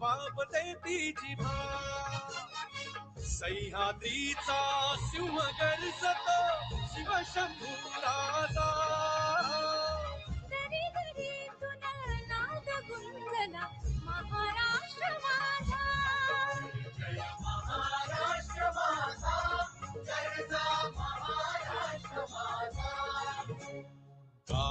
बाबते ती जिभा सह्याद्रीचा सिंह गर्जतो नाद गुंजला महाराष्ट्र माझा महाराष्ट्र माझा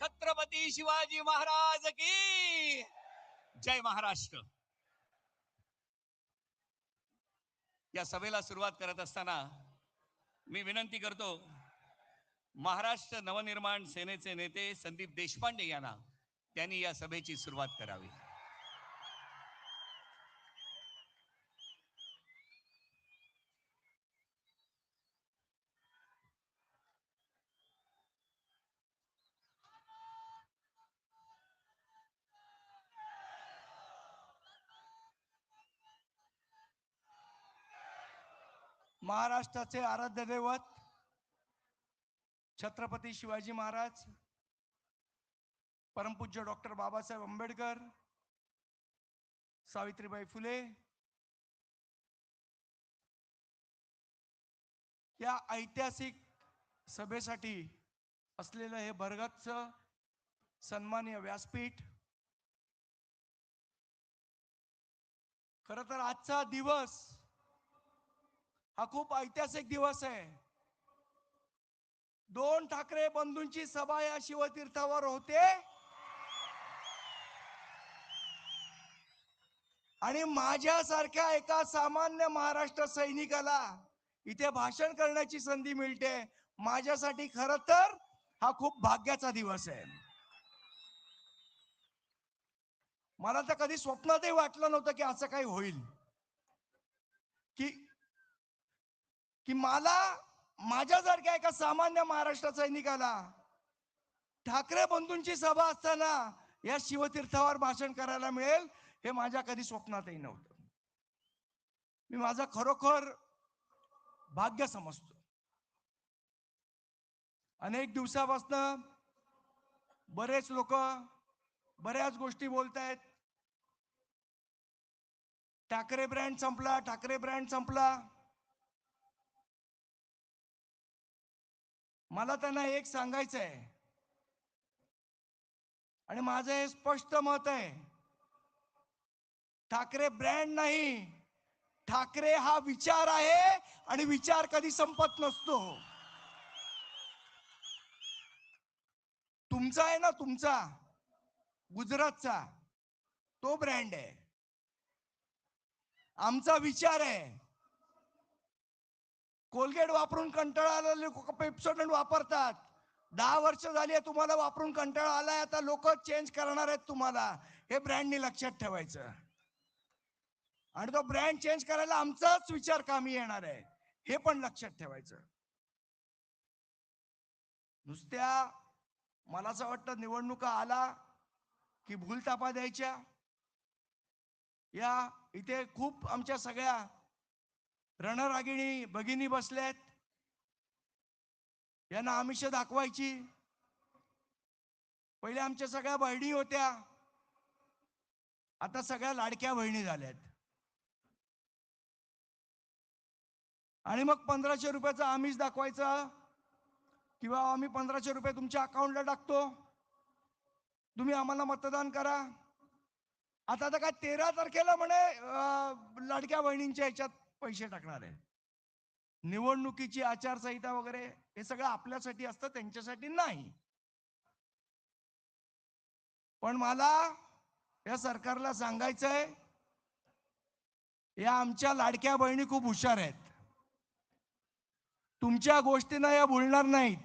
छत्रपती शिवाजी महाराज की जय महाराष्ट्र. या सभेला सुरुवात करत असताना मी विनंती करतो महाराष्ट्र नवनिर्माण सेनेचे नेते संदीप देशपांडे यांना त्यांनी या सभेची सुरुवात करावी. महाराष्ट्राचे आराध्य दैवत छत्रपती शिवाजी महाराज परमपूज्य डॉक्टर बाबासाहेब आंबेडकर सावित्रीबाई फुले या ऐतिहासिक सभेसाठी असलेलं हे भरगतच सन्मान्य व्यासपीठ. खर तर आजचा दिवस हा खूप ऐतिहासिक दिवस आहे. दोन ठाकरे बंधूंची सभा या शिवतीर्थावर होते. आणि माझ्यासारख्या एका सामान्य महाराष्ट्र सैनिकाला इथे भाषण करण्याची संधी मिळते. माझ्यासाठी खर तर हा खूप भाग्याचा दिवस आहे. मला तर कधी स्वप्नातही वाटलं नव्हतं की असं काही होईल. की की मला माझ्यासारख्या एका सामान्य महाराष्ट्र सैनिकाला ठाकरे बंधूंची सभा असताना या शिवतीर्थावर भाषण करायला मिळेल हे माझ्या कधी स्वप्नातही नव्हतं. मी माझा खरोखर भाग्य समजतो. अनेक दिवसापासनं बरेच लोक बऱ्याच गोष्टी बोलतायत. ठाकरे ब्रँड संपला ठाकरे ब्रँड संपला. मला त्यांना एक सांगायचं आहे आणि माझं हे स्पष्ट मत आहे. ठाकरे ब्रँड नाही. ठाकरे हा विचार आहे आणि विचार कधी संपत नसतो. तुमचा आहे ना तुमचा. गुजरातचा. तो ब्रँड आहे. आमचा विचार आहे. कोलगेट वापरून कंटाळा आलेले लोक पेप्सोडंट वापरतात. दहा वर्ष झाली आहे तुम्हाला वापरून कंटाळा आलाय आता लोक चेंज करणार आहेत तुम्हाला. हे ब्रँडनी लक्षात ठेवायचं. आणि तो ब्रँड चेंज करायला आमचाच विचार कामी येणार आहे. हे पण लक्षात ठेवायचं. नुसत्या मला असं वाटतं निवडणुका आला की भूलतापा द्यायच्या. या इथे खूप आमच्या सगळ्या रणरागिणी भगिनी बसल्यात. यांना आमिष दाखवायची. पहिले आमच्या सगळ्या बहिणी होत्या. आता सगळ्या लाडक्या बहिणी झाल्यात. आणि मग पंधराशे रुपयाचं आमिष दाखवायचं. किंवा आम्ही पंधराशे रुपये तुमच्या अकाउंटला टाकतो. तुम्ही आम्हाला मतदान करा. आता तर काय तेरा तारखेला म्हणे लाडक्या बहिणींच्या ह्याच्यात. पैसे टाकणार आहे. निवडणुकीची आचारसंहिता वगैरे हे सगळं आपल्यासाठी असतं त्यांच्यासाठी नाही. पण मला या सरकारला सांगायचंय या आमच्या लाडक्या बहिणी खूप हुशार आहेत. तुमच्या गोष्टींना या बोलणार नाहीत.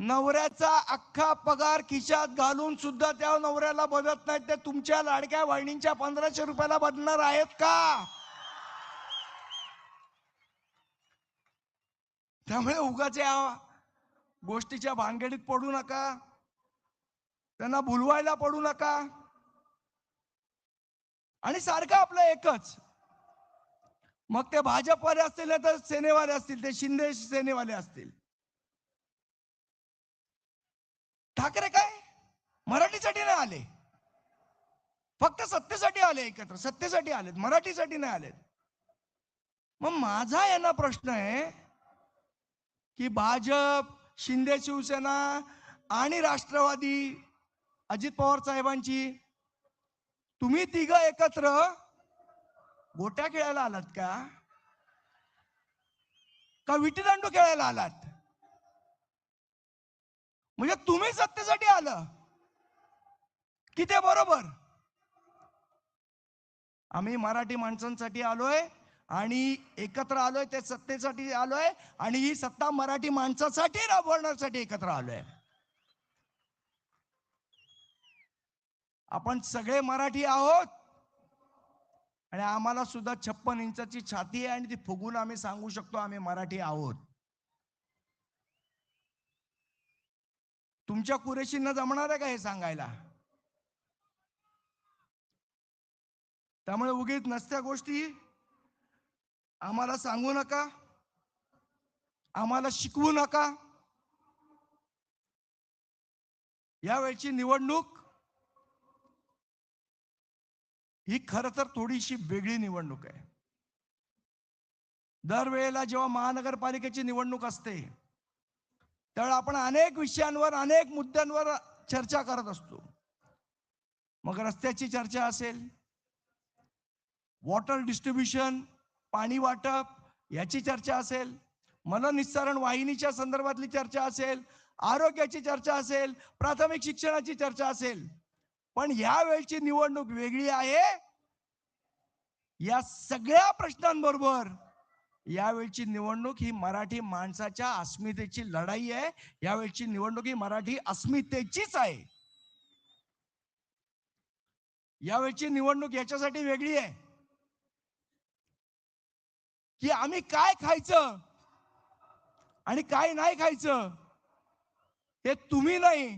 नवऱ्याचा अख्खा पगार खिशात घालून सुद्धा त्या नवऱ्याला बदलत नाहीत. ते तुमच्या लाडक्या बहिणींच्या पंधराशे रुपयाला बदलणार आहेत का? त्यामुळे उगाच या गोष्टीच्या भानगडीत पडू नका. त्यांना भुलवायला पडू नका. आणि सारखं आपलं एकच. मग ते भाजपवाले असतील तर सेनेवाले असतील ते शिंदे सेनेवाले असतील. ठाकरे काय? मराठीसाठी नाही आले. फक्त सत्तेसाठी आले एकत्र. सत्तेसाठी आलेत मराठीसाठी नाही आलेत. मग माझा यांना प्रश्न आहे की भाजप शिंदे शिवसेना आणि राष्ट्रवादी अजित पवार साहेबांची तुम्ही तिघ एकत्र गोट्या खेळायला आलात का? का विटीदांडू खेळायला आलात? म्हणजे तुम्ही सत्तेसाठी आलं. कि ते बरोबर? आम्ही मराठी माणसांसाठी आलोय आणि एकत्र आलोय ते सत्तेसाठी आलोय आणि ही सत्ता मराठी माणसासाठी राबवण्यासाठी एकत्र आलोय. आपण सगळे मराठी आहोत आणि आम्हाला सुद्धा छप्पन इंचाची छाती आहे आणि ती फुगून आम्ही सांगू शकतो आम्ही मराठी आहोत. तुमच्या कुरेशींना जमणार आहे का हे सांगायला? त्यामुळे उगीच नसत्या गोष्टी. आम्हाला सांगू नका. आम्हाला शिकवू नका. यावेळची निवडणूक ही खर तर थोडीशी वेगळी निवडणूक आहे. दरवेळेला जेव्हा महानगरपालिकेची निवडणूक असते त्यावेळी आपण अनेक विषयांवर अनेक मुद्द्यांवर चर्चा करत असतो. मग रस्त्याची चर्चा असेल वॉटर डिस्ट्रीब्युशन पाणी वाटप याची चर्चा असेल मननिस्सारण वाहिनीच्या संदर्भातली चर्चा असेल आरोग्याची चर्चा असेल प्राथमिक शिक्षणाची चर्चा असेल पण या वेळची निवडणूक वेगळी आहे. या सगळ्या प्रश्नांबरोबर यावेळची निवडणूक ही मराठी माणसाच्या अस्मितेची लढाई आहे. यावेळची निवडणूक ही मराठी अस्मितेचीच आहे. यावेळची निवडणूक याच्यासाठी वेगळी आहे. की आम्ही काय खायचं आणि काय नाही खायचं हे तुम्ही नाही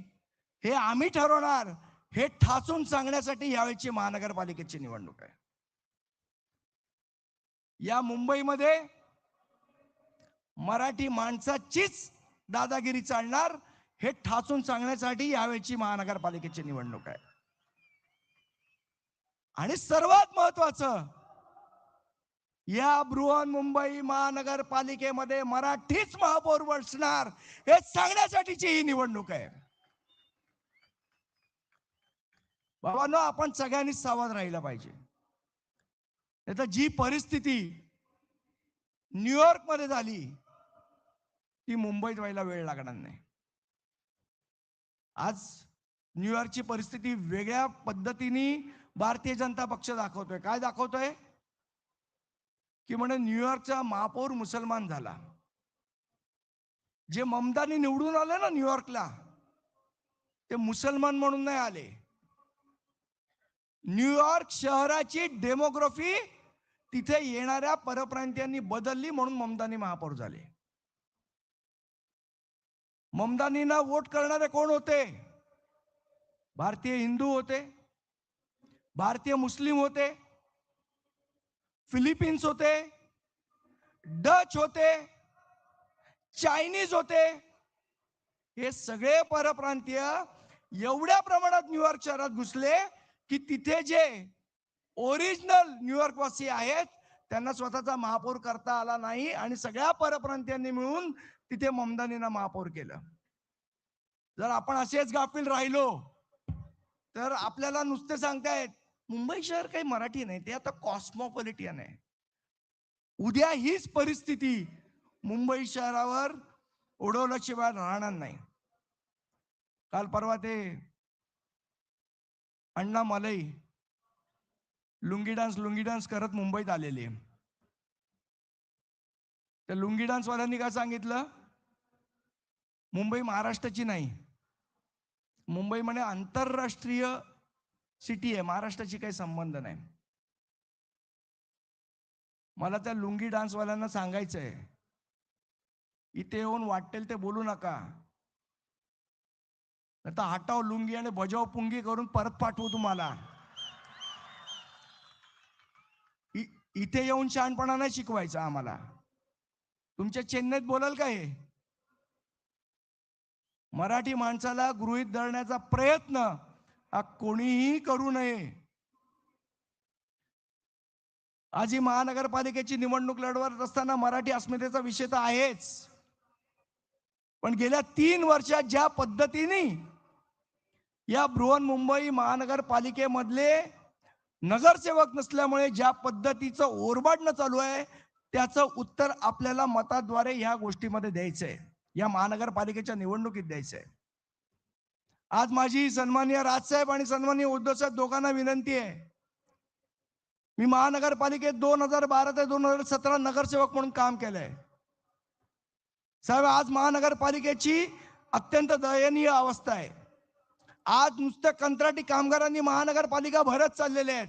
हे आम्ही ठरवणार हे ठासून सांगण्यासाठी यावेळची महानगरपालिकेची निवडणूक आहे. या मुंबईमध्ये मराठी माणसाचीच दादागिरी चालणार हे ठासून सांगण्यासाठी यावेळची महानगरपालिकेची निवडणूक आहे. आणि सर्वात महत्वाचं या बृहन मुंबई महानगरपालिकेमध्ये मराठीच महापौर बसणार हे सांगण्यासाठीची ही निवडणूक आहे. बाबांनो आपण सगळ्यांनी सावध राहिलं पाहिजे. नाही जी परिस्थिती न्यूयॉर्कमध्ये झाली ती मुंबईत व्हायला वेळ लागणार नाही. आज न्यूयॉर्कची परिस्थिती वेगळ्या पद्धतीने भारतीय जनता पक्ष दाखवतोय. काय दाखवतोय? की म्हणे न्यूयॉर्कचा महापौर मुसलमान झाला. जे ममतानी निवडून आले ना न्यूयॉर्कला ते मुसलमान म्हणून नाही आले. न्यूयॉर्क शहराची डेमोग्राफी तिथे येणाऱ्या परप्रांतीयांनी बदलली म्हणून ममदानी महापौर झाले. ममदानींना वोट करणारे कोण होते? भारतीय हिंदू होते भारतीय मुस्लिम होते फिलिपिन्स होते डच होते चायनीज होते. हे सगळे परप्रांतीय एवढ्या प्रमाणात न्यूयॉर्क शहरात घुसले की तिथे जे ओरिजिनल न्यूयॉर्कवासी आहेत त्यांना स्वतःचा महापौर करता आला नाही आणि सगळ्या परप्रांतीयांनी मिळून तिथे ममदानींना महापौर केलं. जर आपण असेच गाफील राहिलो तर आपल्याला नुसते सांगतायत मुंबई शहर काही मराठी नाही ते आता कॉस्मोपॉलिटियन आहे. उद्या हीच परिस्थिती मुंबई शहरावर ओढवल्याशिवाय राहणार नाही. काल परवा ते अण्णा मलई लुंगी डान्स लुंगी डान्स करत मुंबईत आलेले. त्या लुंगी डान्स वाल्यांनी काय सांगितलं? मुंबई महाराष्ट्राची नाही. मुंबई म्हणजे आंतरराष्ट्रीय सिटी आहे. महाराष्ट्राची काही संबंध नाही. मला त्या लुंगी डान्स वाल्यांना सांगायचं आहे इथे येऊन वाटेल ते बोलू नका. आता हटाव लुंगी आणि बजाव पुंगी करून परत पाठवू तुम्हाला. इथे येऊन शहाणपणा नाही शिकवायचा आम्हाला. तुमच्या चेन्नईत बोलाल का हे? मराठी माणसाला गृहीत धरण्याचा प्रयत्न हा कोणीही करू नये. आज ही महानगरपालिकेची निवडणूक लढवत असताना मराठी अस्मितेचा विषय तर आहेच. पण गेल्या तीन वर्षात ज्या पद्धतीने या बृहन्मुंबई महानगरपालिकेमधले नगरसेवक नसल्यामुळे ज्या पद्धतीचं ओरबाडणं चालू आहे त्याचं उत्तर आपल्याला मताद्वारे ह्या गोष्टीमध्ये द्यायचं आहे या महानगरपालिकेच्या निवडणुकीत द्यायचं आहे. आज माझी सन्माननीय राजसाहेब आणि सन्माननीय उद्धवसाहेब दोघांना विनंती आहे. मी महानगरपालिकेत दोन हजार बारा ते दोन हजार सतरा नगरसेवक म्हणून काम केलंय. साहेब आज महानगरपालिकेची अत्यंत दयनीय अवस्था आहे. आज नुसतं कंत्राटी कामगारांनी महानगरपालिका भरत चाललेले आहेत.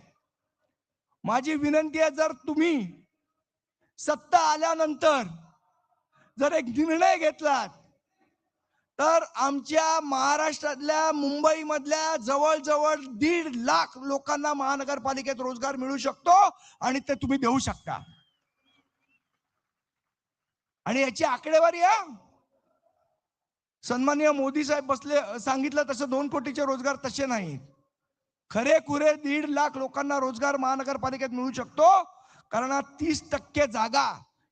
माझी विनंती आहे जर तुम्ही सत्ता आल्यानंतर जर एक निर्णय घेतलात तर आमच्या महाराष्ट्रातल्या मुंबईमधल्या जवळजवळ दीड लाख लोकांना महानगरपालिकेत रोजगार मिळू शकतो आणि ते तुम्ही देऊ शकता. आणि याची आकडेवारी आहे सन्माननीय मोदी साहेब बसले सांगितलं तसं दोन कोटीचे रोजगार तसे नाहीत. खरे खुरे दीड लाख लोकांना रोजगार महानगरपालिकेत मिळू शकतो कारण तीस टक्के जागा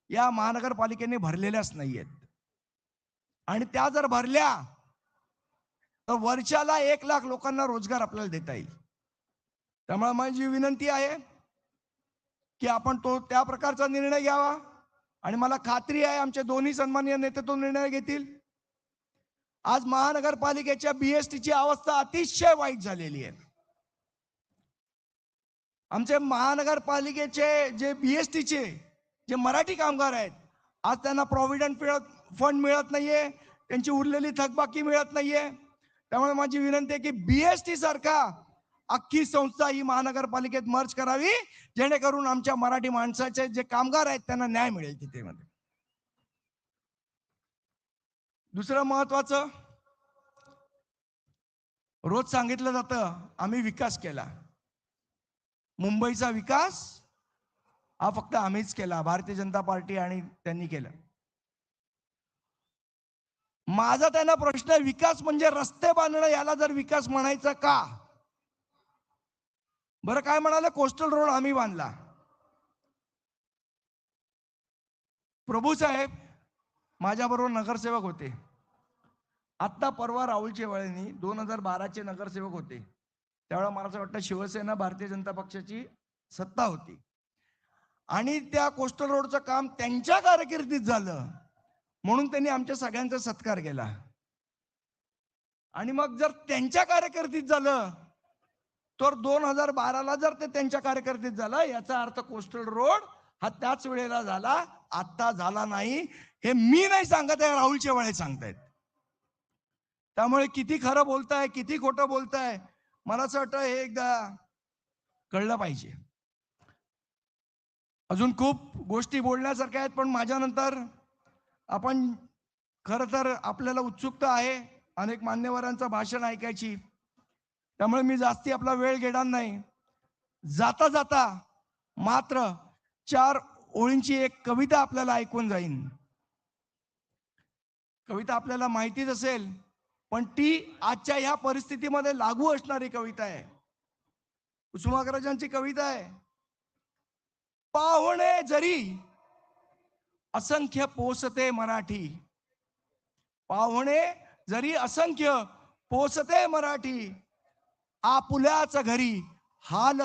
या महानगरपालिकेने भरलेल्याच नाहीयेत. आणि त्या जर भरल्या तर वर्षाला एक लाख लोकांना रोजगार आपल्याला देता येईल. त्यामुळे माझी विनंती आहे की आपण तो त्या प्रकारचा निर्णय घ्यावा. आणि मला खात्री आहे आमचे दोन्ही सन्मान्य नेते तो निर्णय घेतील. आज महानगरपालिकेच्या बीएसटीची अवस्था अतिशय वाईट झालेली आहे. आमचे महानगरपालिकेचे जे बीएसटीचे जे मराठी कामगार आहेत आज त्यांना प्रॉव्हिडंट फंड मिळत नाहीये त्यांची उरलेली थकबाकी मिळत नाहीये. त्यामुळे माझी विनंती आहे की बीएसटी सारखा अख्खी संस्था ही महानगरपालिकेत मर्ज करावी जेणेकरून आमच्या मराठी माणसाचे जे कामगार आहेत त्यांना न्याय मिळेल तिथे मध्ये दुसरं महत्वाचं रोज सांगितलं जातं आम्ही विकास केला. मुंबईचा विकास हा फक्त आम्हीच केला भारतीय जनता पार्टी आणि त्यांनी केलं. माझा त्यांना प्रश्न आहे विकास म्हणजे रस्ते बांधणं याला जर विकास म्हणायचं का? बरं काय म्हणाले? कोस्टल रोड आम्ही बांधला. प्रभू साहेब माझ्याबरोबर नगरसेवक होते. आत्ता परवा राहुल शेवाळेंनी दोन हजार बाराचे नगरसेवक होते. त्यावेळेला मला असं वाटतं शिवसेना भारतीय जनता पक्षाची सत्ता होती. आणि त्या कोस्टल रोडचं काम त्यांच्या कारकिर्दीत झालं. म्हणून त्यांनी आमच्या सगळ्यांचा सत्कार केला. आणि मग जर त्यांच्या कार्यकर्तीत झालं तर दोन हजार बाराला जर ते त्यांच्या कार्यकर्तीत झालं याचा अर्थ कोस्टल रोड हा त्याच वेळेला झाला आता झाला नाही हे मी नाही सांगत आहे राहुल शेवाळे सांगतायत. त्यामुळे किती खरं बोलताय किती खोटं बोलताय मला असं वाटतं हे एकदा कळलं पाहिजे. अजून खूप गोष्टी बोलण्यासारख्या आहेत पण माझ्यानंतर आपण खरं तर आपल्याला उत्सुकता आहे अनेक मान्यवरांचं भाषण ऐकायची. त्यामुळे मी जास्ती आपला वेळ घेणार नाही. जाता जाता मात्र चार ओळींची एक कविता आपल्याला ऐकून जाईन. कविता आपल्याला माहितीच असेल पण ती आजच्या ह्या परिस्थितीमध्ये लागू असणारी कविता आहे. कुसुमाग्रजांची कविता आहे. पाहुणे जरी असंख्य पोसते मराठी पाहुणे जरी असंख्य पोसते मराठी आपुल्याच घरी हाल